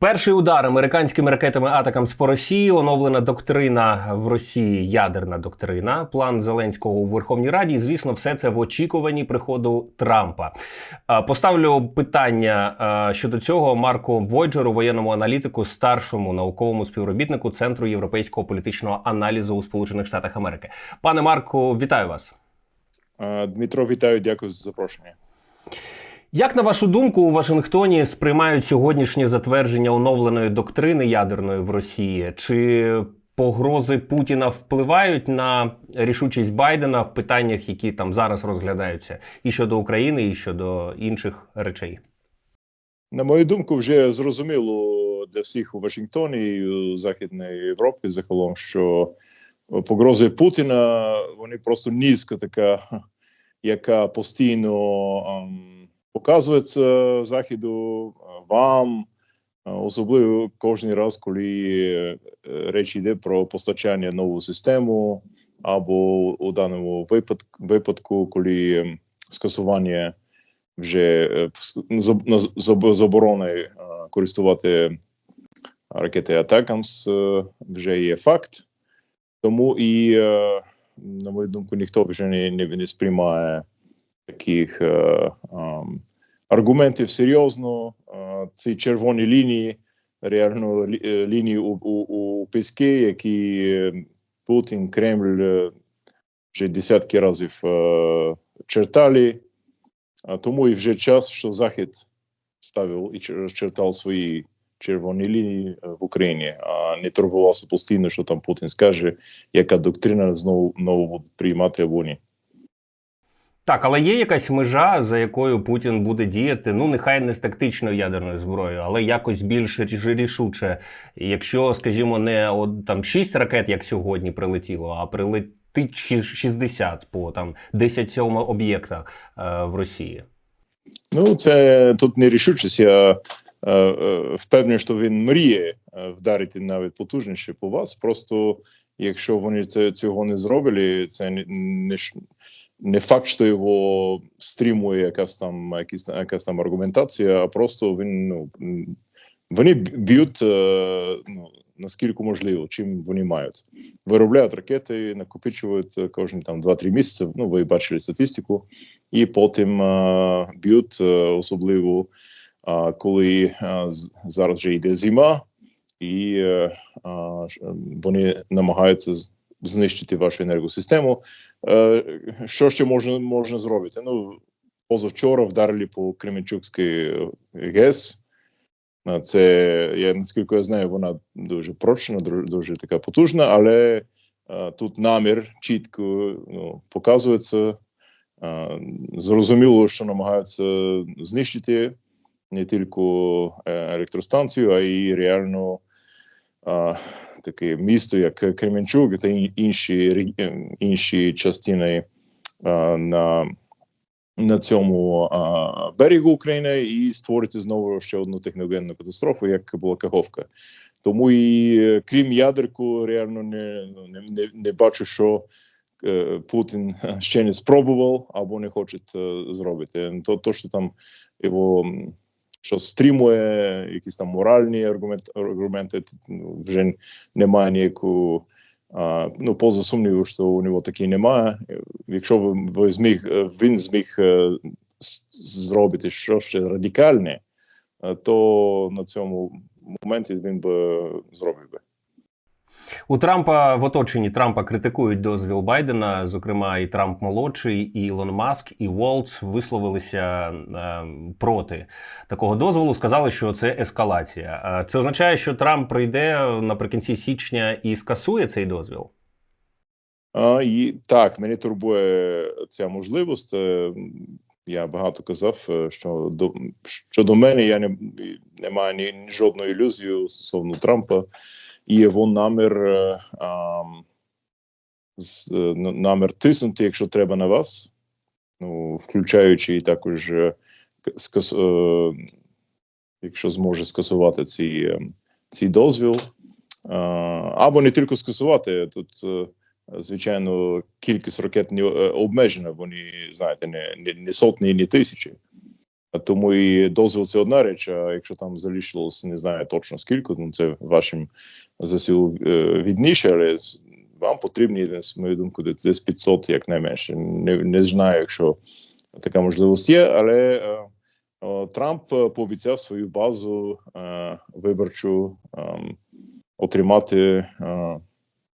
Перший удар американськими ракетами Атакамс по Росії, оновлена доктрина в Росії, ядерна доктрина, план Зеленського у Верховній Раді. І, звісно, все це в очікуванні приходу Трампа. Поставлю питання щодо цього Марку Войджеру, воєнному аналітику, старшому науковому співробітнику Центру європейського політичного аналізу у Сполучених Штатах Америки. Пане Марку, вітаю вас. Дмитро, вітаю, дякую за запрошення. Як на вашу думку, у Вашингтоні сприймають сьогоднішнє затвердження оновленої доктрини ядерної в Росії? Чи погрози Путіна впливають на рішучість Байдена в питаннях, які там зараз розглядаються, і щодо України, і щодо інших речей? На мою думку, вже зрозуміло для всіх у Вашингтоні і у Західній Європі загалом, що погрози Путіна вони просто низка така, яка постійно показується Заходу вам, е, особливо кожен раз, коли е, річ йде про постачання нову систему, або у даному випадку, коли скасування вже е, заборони е, користувати ракети Атакамс е, вже є факт. Тому і, е, на мою думку, ніхто вже не, не, сприймає таких е, ем, аргументів серйозно. Ці червоні лінії, реально е, лінії у, у, у піски, які Путін, Кремль е, вже десятки разів е, чертали. Тому і вже час, що Захід ставив і чер- розчертав свої червоні лінії в Україні, а не турбувався постійно, що там Путін скаже, яка доктрина знову знову буде приймати або ні. Так, але є якась межа, за якою Путін буде діяти. Ну, нехай не з тактичною ядерною зброєю, але якось більш рішуче. Якщо, скажімо, не от, там 6 ракет, як сьогодні, прилетіло, а прилетить ші- 60 по там 10 об'єктах е, в Росії. Ну, це тут не рішучість. Я е, е, впевнений, що він мріє е, вдарити навіть потужніше по вас. Просто якщо вони це цього не зробили, це не, не, не факт, що його стримує якась там якась, там- якась там аргументація, а просто він ну вони б'ють е, ну, наскільки можливо, чим вони мають. Виробляють ракети, накопичують е, кожні там 2-3 місяці. Ну, ви бачили статистику і потім е, б'ють, е, особливо е, коли з- зараз вже йде зима, і е, вони намагаються знищити вашу енергосистему. Е, що ще можна, можна зробити? Ну, позавчора вдарили по Кременчукській ГЕС. Е, Це, я наскільки я знаю, вона дуже прочна, дуже така потужна, але е, тут намір чітко ну, показується. Е, Зрозуміло, що намагаються знищити не тільки е, електростанцію, а й реально таке місто, як Кременчук та інші, е, інші частини на, на цьому берегу України і створити знову ще одну техногенну катастрофу, як була Каховка. Тому і крім ядерку, реально не, ну, не, не, бачу, що е, Путін ще не спробував або не хоче е, зробити. То, то що там його що стримує якісь там моральні аргументи, аргументи, ну, вже немає ніяку. А, ну, поза сумніву, що у нього такі немає. Якщо ви зміг, е, він зміг е, зробити щось ще радикальне, е, то на цьому моменті він би зробив би. У Трампа в оточенні Трампа критикують дозвіл Байдена. Зокрема, і Трамп молодший, і Ілон Маск, і Волц висловилися е, проти такого дозволу. Сказали, що це ескалація. Е, Це означає, що Трамп прийде наприкінці січня і скасує цей дозвіл. А, і, так, мене турбує ця можливість. Е, Я багато казав, що до, щодо мене я не, не маю ні жодної ілюзії стосовно Трампа. І його намір, е, з, е, намір тиснути, якщо треба на вас, ну, включаючи і також, е, скас, е, якщо зможе скасувати ці, цей дозвіл. Е, або не тільки скасувати, тут. звичайно, кількість ракет не обмежена, вони знаєте, не, не, не сотні, не тисячі. Тому і дозвіл це одна річ, а якщо там залишилося, не знаю точно скільки, ну це вашим ЗСУ е, відніше, але вам потрібні, з моєю думкою, десь 500 якнайменше. Не, не знаю, якщо така можливість є, але е, Трамп е, пообіцяв свою базу е, виборчу ем, отримати е,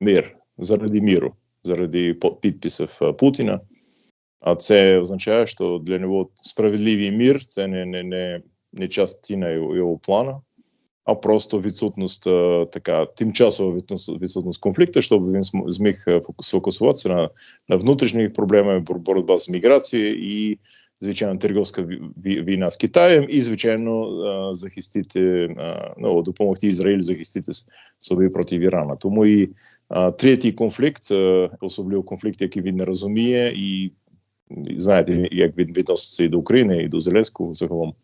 мир заради міру, заради підписів е, Путіна. А це означає, що для нього справедливий мір це не, не, не, не частина його, його плану, а просто відсутність е, така тимчасова відсутність, конфлікту, щоб він зміг е, сфокусуватися на, на внутрішніх проблемах, бор- боротьба з міграцією і, звичайно, торговська ві- ві- війна з Китаєм, і, звичайно, е, захистити, ну, допомогти Ізраїлю захистити собі проти Ірана. Тому і третій конфлікт, особливо конфлікт, який він не розуміє, і знаєте, як він відноситься і до України, і до Зеленського загалом.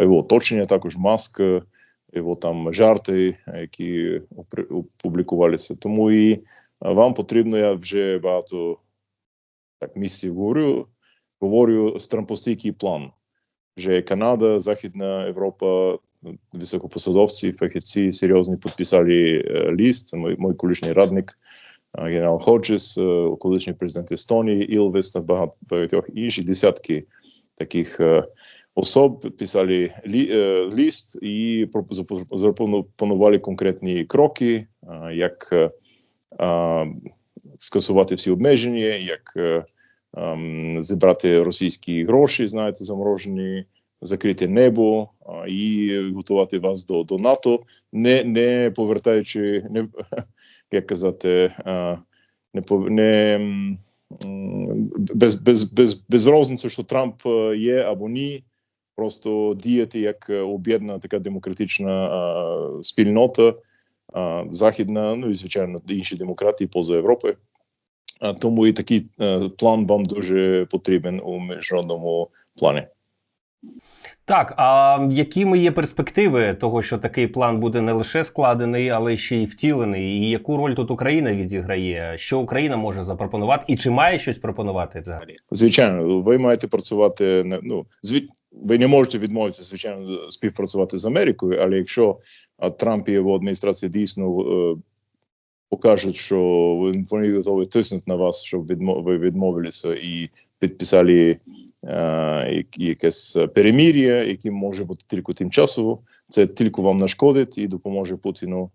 Його оточення також маск, його там жарти, які опублікувалися. Тому і вам потрібно, я вже багато так місяців говорю, говорю трампостійкий план. Вже Канада, Західна Європа, високопосадовці, фахівці серйозні підписали е, ліст. Це мій, колишній радник генерал Ходжес, е, колишній президент Естонії, Ілвес та багато багатьох інші десятки таких е, особ підписали лі, е, ліст і запропонували конкретні кроки, як скасувати всі обмеження, як ем, зібрати російські гроші, знаєте, заморожені, закрити небо а, і готувати вас до, до НАТО, не, не повертаючи, не, як казати, е, не, не без, без, без, без розниці, що Трамп е, є або ні. Просто діяти як е, об'єднана така демократична спільнота, західна, ну і звичайно інші демократії поза Європою. А Тому і такий план вам дуже потрібен у міжнародному плані. Так, а якими є перспективи того, що такий план буде не лише складений, але ще й втілений? І яку роль тут Україна відіграє? Що Україна може запропонувати, і чи має щось пропонувати взагалі? Звичайно, ви маєте працювати не- ну зві... ви не можете відмовитися, звичайно, співпрацювати з Америкою, але якщо Трамп і його адміністрація дійсно е, покажуть, що вони готові тиснути на вас, щоб ви відмовилися і підписали якесь перемір'я, яке може бути тільки тимчасово, це тільки вам нашкодить і допоможе Путіну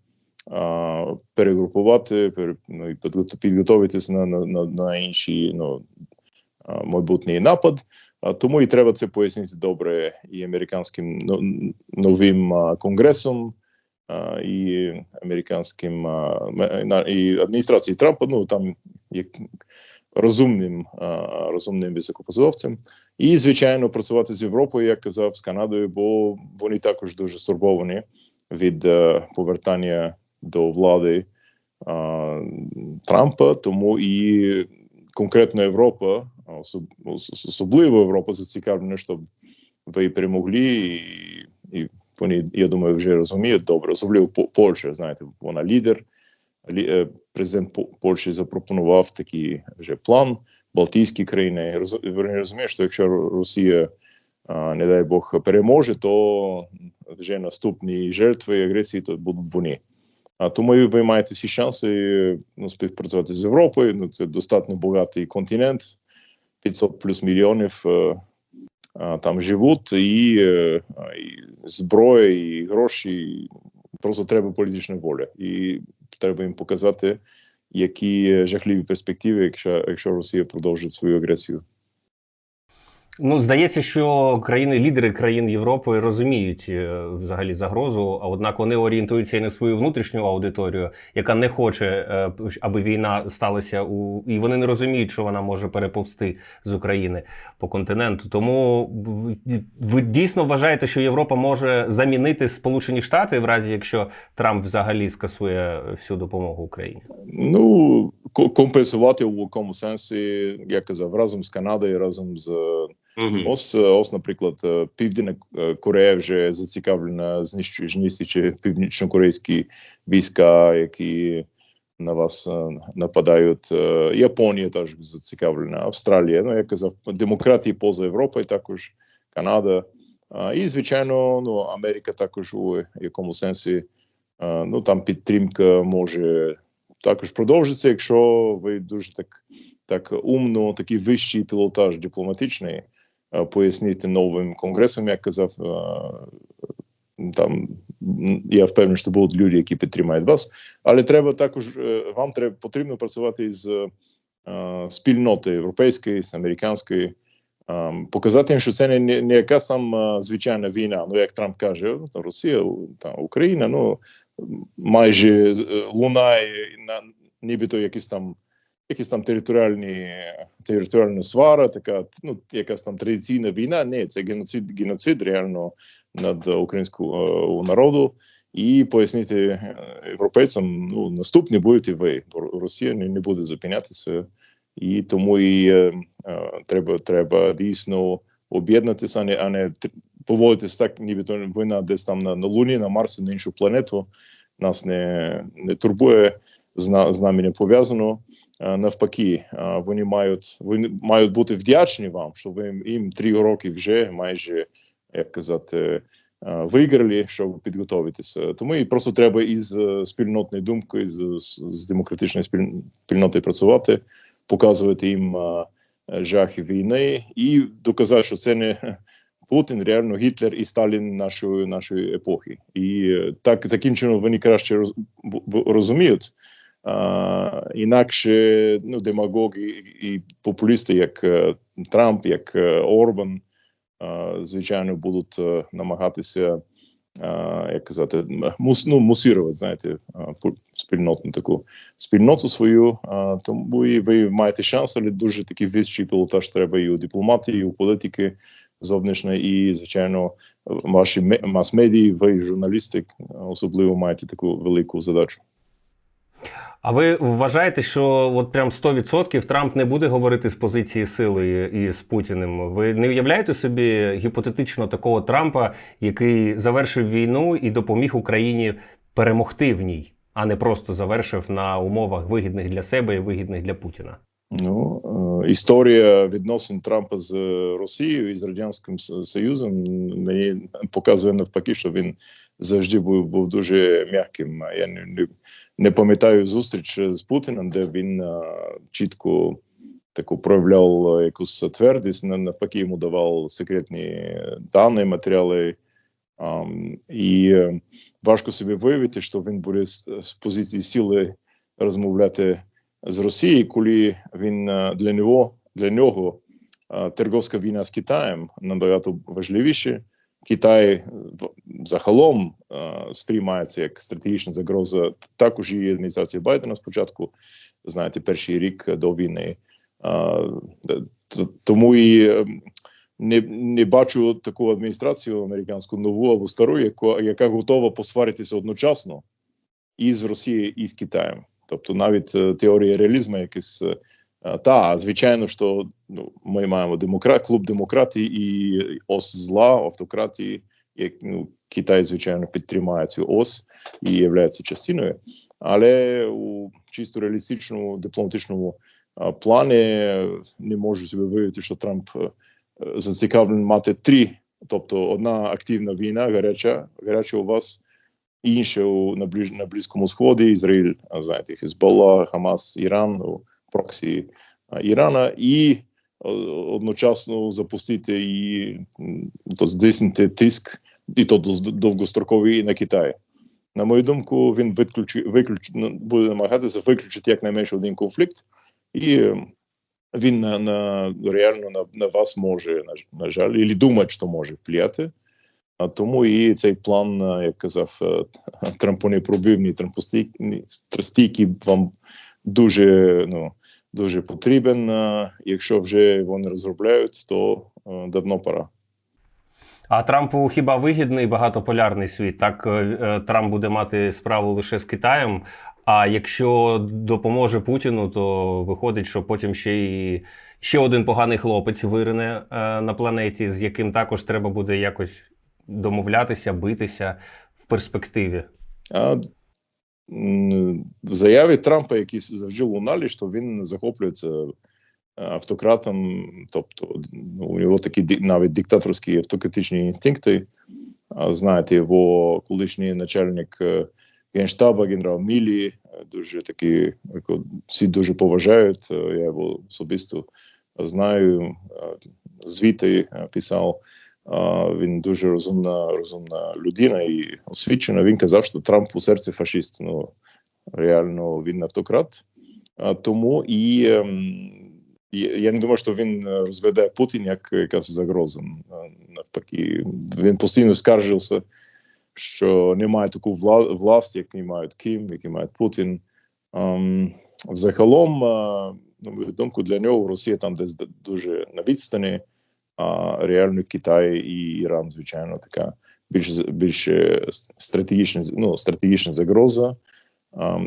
перегрупувати, пере, ну, і підготу- підготовитися на, на, на, інші ну, майбутній напад. Тому і треба це пояснити добре і американським ну, новим конгресом, і американським і адміністрації Трампа. Ну там як розумним, розумним високопосадовцем. І, звичайно, працювати з Європою, як казав, з Канадою, бо вони також дуже стурбовані від е, повертання до влади е, Трампа. Тому і конкретно Європа, особливо Європа, зацікавлена, щоб ви перемогли, і, і вони, я думаю, вже розуміють добре, особливо По- Польща, знаєте, вона лідер. Президент Польщі запропонував такий вже план. Балтійські країни роз- вони розуміють, що якщо Росія, не дай Бог, переможе, то вже наступні жертви агресії то будуть вони. А тому ви маєте всі шанси ну, співпрацювати з Європою. Ну це достатньо багатий континент, 500 плюс мільйонів е, там живуть, і, е, і зброя, і гроші. Просто треба політична воля. І треба їм показати, які жахливі перспективи, якщо, якщо Росія продовжить свою агресію. Ну, здається, що країни-лідери країн Європи розуміють е, взагалі загрозу, а однак вони орієнтуються і на свою внутрішню аудиторію, яка не хоче, е, аби війна сталася у і вони не розуміють, що вона може переповзти з України по континенту. Тому ви дійсно вважаєте, що Європа може замінити Сполучені Штати в разі, якщо Трамп взагалі скасує всю допомогу Україні? Ну, ко- компенсувати у якому сенсі, я казав, разом з Канадою, разом з Ось, е, ось, наприклад, е, Південна е, Корея вже зацікавлена знищу- знищуючи північно-корейські війська, які на вас е, нападають. Японія теж зацікавлена, Австралія. Ну, я казав, демократії поза Європою також Канада. І, звичайно, ну, Америка також у якому сенсі ну, там підтримка може також продовжиться, якщо ви дуже так, так умно, такий вищий пілотаж дипломатичний пояснити новим конгресом, як казав. Там я впевнений, що будуть люди, які підтримають вас, але треба також е, вам треба потрібно працювати з е, спільноти європейської, з американської, е, показати їм, що це не, не, там е, звичайна війна. Ну як Трамп каже, «Ну, Росія, там Україна, ну майже е, лунає на нібито якісь там. Якісь там територіальні територіальна свара, така ну якась там традиційна війна. Ні, це геноцид, геноцид реально над українського е, народу, і пояснити е, європейцям, ну наступні будете ви, бо Росія не, буде зупинятися, і тому і е, е, треба, треба дійсно об'єднатися, а не, а не поводитися так, нібито вина десь там на, на Луні, на Марсі, на іншу планету. Нас не, не турбує, з, на, з нами не пов'язано. Е, Навпаки, е, вони мають вони мають бути вдячні вам, що ви їм- три роки вже майже як казати, е, виграли, щоб підготуватися. Тому і просто треба із спільнотною думкою, з, з, з демократичною спіль- спільнотою працювати, показувати їм жахи війни і доказати, що це не Путін, реально Гітлер і Сталін нашої нашої епохи. І так таким чином вони краще розуміють. Інакше ну, демагоги і, популісти, як е, Трамп, як е, Орбан, а, звичайно, будуть е, намагатися, як казати, мус, ну, мусірувати, знаєте, спільнотну таку спільноту свою. Тому і ви маєте шанс, але дуже такий вищий пілотаж треба і у дипломатії, і у політики зовнішньої, і, звичайно, ваші ме- мас-медії, ви журналісти особливо маєте таку велику задачу. А ви вважаєте, що от прям 100% Трамп не буде говорити з позиції сили і з Путіним? Ви не уявляєте собі гіпотетично такого Трампа, який завершив війну і допоміг Україні перемогти в ній, а не просто завершив на умовах вигідних для себе і вигідних для Путіна? Ну, е, історія відносин Трампа з Росією і з Радянським Союзом мені показує навпаки, що він завжди був, був дуже м'яким. Я не, не, пам'ятаю зустріч з Путіним, де він е, чітко таку проявляв якусь твердість, на- навпаки, йому давав секретні дані, матеріали. Um, і е, важко собі виявити, що він буде з, з позиції сили розмовляти з Росії, коли він е, для нього для нього е, торговська війна з Китаєм набагато важливіше. Китай е, загалом сприймається як стратегічна загроза також і адміністрації Байдена спочатку, знаєте, перший рік до війни. Тому і не, не бачу таку адміністрацію американську нову або стару, яка, яка готова посваритися одночасно і з Росією, і з Китаєм. Тобто навіть е, теорія реалізму якась. е, е, Та, звичайно, що ну, ми маємо демократ, клуб демократії і ос зла, автократії, як ну, Китай, звичайно, підтримує цю ос і є частиною. Але у чисто реалістичному дипломатичному плані не можу собі виявити, що Трамп зацікавлений мати три. Тобто одна активна війна, гаряча, гаряча у вас, інше у на, ближ, на Близькому Сході, Ізраїль, а, знаєте, Хезболла, Хамас, Іран, ну, проксі а, Ірана, і одночасно запустити і то здійснити тиск, і то довгостроковий на Китай. На мою думку, він виключи, виключ, ну, буде намагатися виключити якнайменше один конфлікт, і е, він на, на реально на, на вас може, на, на жаль, і думає, що може впливати. А тому і цей план, е, як казав, е, трампонепробивний, трампостійкий, стійкий вам дуже, ну, дуже потрібен. Е, Якщо вже вони розробляють, то давно пора. А Трампу хіба вигідний багатополярний світ? Так Трамп буде мати справу лише з Китаєм. А якщо допоможе Путіну, то виходить, що потім ще й ще один поганий хлопець вирине на планеті, з яким також треба буде якось домовлятися, битися в перспективі. А в заяві Трампа, які завжди лунали, що він захоплюється автократом, тобто ну, у нього такі навіть диктаторські автократичні інстинкти. Знаєте, його колишній начальник е, генштаба, генерал Мілі, е, дуже такий, всі дуже поважають. Е, Я його особисто знаю, е, звіти е, писав. Він дуже розумна, розумна людина і освічена. Він казав, що Трамп у серці фашист. Ну реально він автократ. А, тому і ем, я не думаю, що він е, розведе Путін як якась загроза. Е, Навпаки, він постійно скаржився, що немає таку вла- власть, як мають Ким, який має Путін. Ем, Взагалом, е, на мою думку, для нього Росія там десь дуже на відстані, а реально Китай і Іран, звичайно, така більш більш е, стратегічна, ну, стратегічна загроза.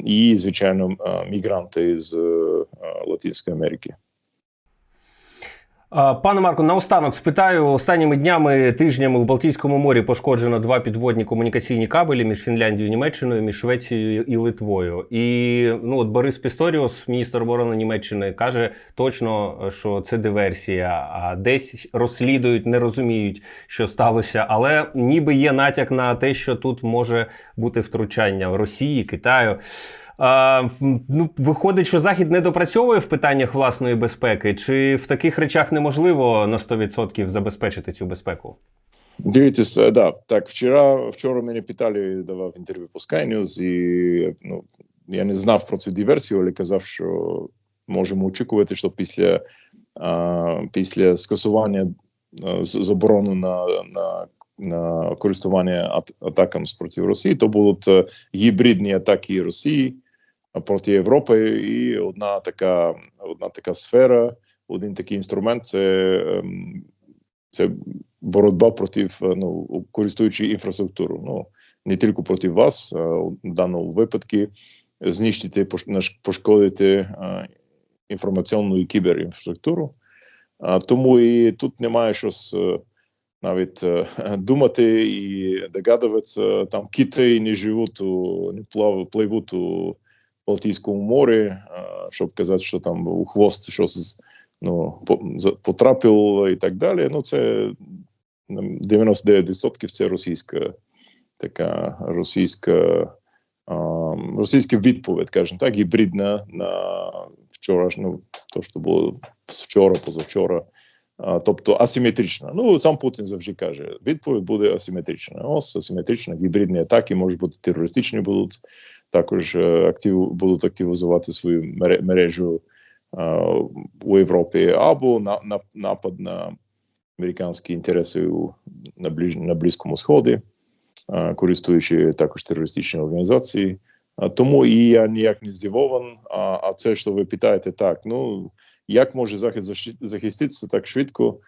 І, звичайно, мігранти з е, Латинської Америки. Пане Марко, наостанок спитаю, останніми днями, тижнями у Балтійському морі пошкоджено два підводні комунікаційні кабелі між Фінляндією Німеччиною, між Швецією і Литвою. І ну от Борис Пісторіус, міністр оборони Німеччини, каже точно, що це диверсія. А десь розслідують, не розуміють, що сталося. Але ніби є натяк на те, що тут може бути втручання Росії, Китаю. А, ну, виходить, що Захід не допрацьовує в питаннях власної безпеки, чи в таких речах неможливо на 100% забезпечити цю безпеку? Дивитесь, е, да, так, вчора, вчора мене питали, давав інтерв'ю по Sky News, і ну, я не знав про цю диверсію, але казав, що можемо очікувати, що після, а, після скасування заборону на, на, на користування ат, атакам проти Росії, то будуть е, гібридні атаки Росії проти Європи, і одна така, одна така сфера, один такий інструмент це, ем, це боротьба проти ну, користуючи інфраструктуру. Ну не тільки проти вас, а в даному випадку знищити, пошкодити е, інформаційну і кіберінфраструктуру. Тому і тут немає щось е, навіть е, думати і догадуватися. Там кити не живуть, не пливуть у Балтійському морі, е, щоб казати, що там у хвост щось ну, потрапило і так далі. Ну, це м, 99% це російська така російська, російська відповідь, скажімо так, гібридна на вчорашню, то, що було вчора, позавчора. Тобто асиметрична. Ну, сам Путін завжди каже, відповідь буде асиметрична. Ось асиметрична, гібридні атаки, можуть бути терористичні будуть, також е, актив, будуть активізувати свою мере- мережу у Європі, або на, на, напад на американські інтереси у, на, ближ, на Близькому Сході, користуючи також терористичні організації. Тому і я ніяк не здивований. А, а це, що ви питаєте, так, ну як може Захід захиститися так швидко,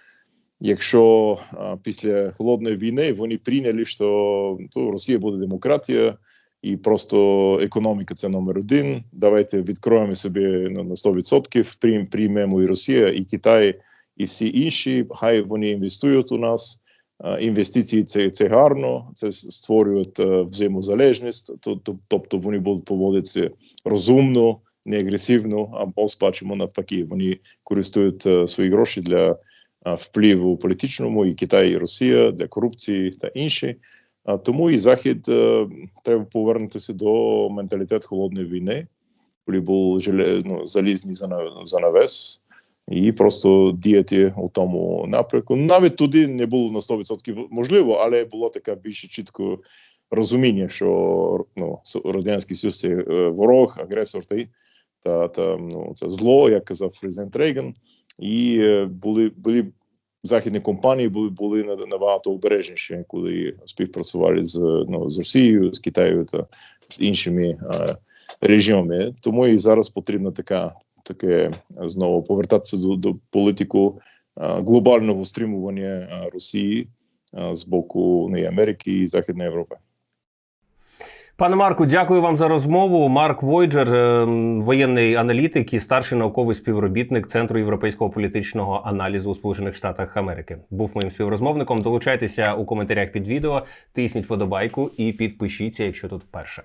якщо а, після холодної війни вони прийняли, що то Росія буде демократія, і просто економіка це номер один. Давайте відкроємо собі ну, на 100%, прийм- приймемо і Росія, і Китай, і всі інші. Хай вони інвестують у нас. Інвестиції це, це гарно, це створює е, взаємозалежність, то- то- тобто вони будуть поводитися розумно, не агресивно, або сплачуємо навпаки. Вони користують е, свої гроші для е, впливу політичному, і Китай, і Росія для корупції та інші. А тому і Захід треба повернутися до менталітету холодної війни, коли був ну, залізний занавес, і просто діяти у тому напрямку. Навіть туди не було на 100% можливо, але було таке більше чітко розуміння, що ну, Радянський Союз це е, ворог, агресор та, та, ну, це зло, як казав президент Рейган. І е, були, були західні компанії були, були на- набагато обережніші, коли співпрацювали з, ну, з Росією, з Китаєю та з іншими е, режимами. Тому і зараз потрібна така таке е, знову повертатися до, до політику е, глобального стримування е, Росії з боку і Америки і Західної Європи. Пане Марку, дякую вам за розмову. Марк Войджер, воєнний аналітик і старший науковий співробітник Центру європейського політичного аналізу у Сполучених Штатах Америки, був моїм співрозмовником. Долучайтеся у коментарях під відео, тисніть вподобайку і підпишіться, якщо тут вперше.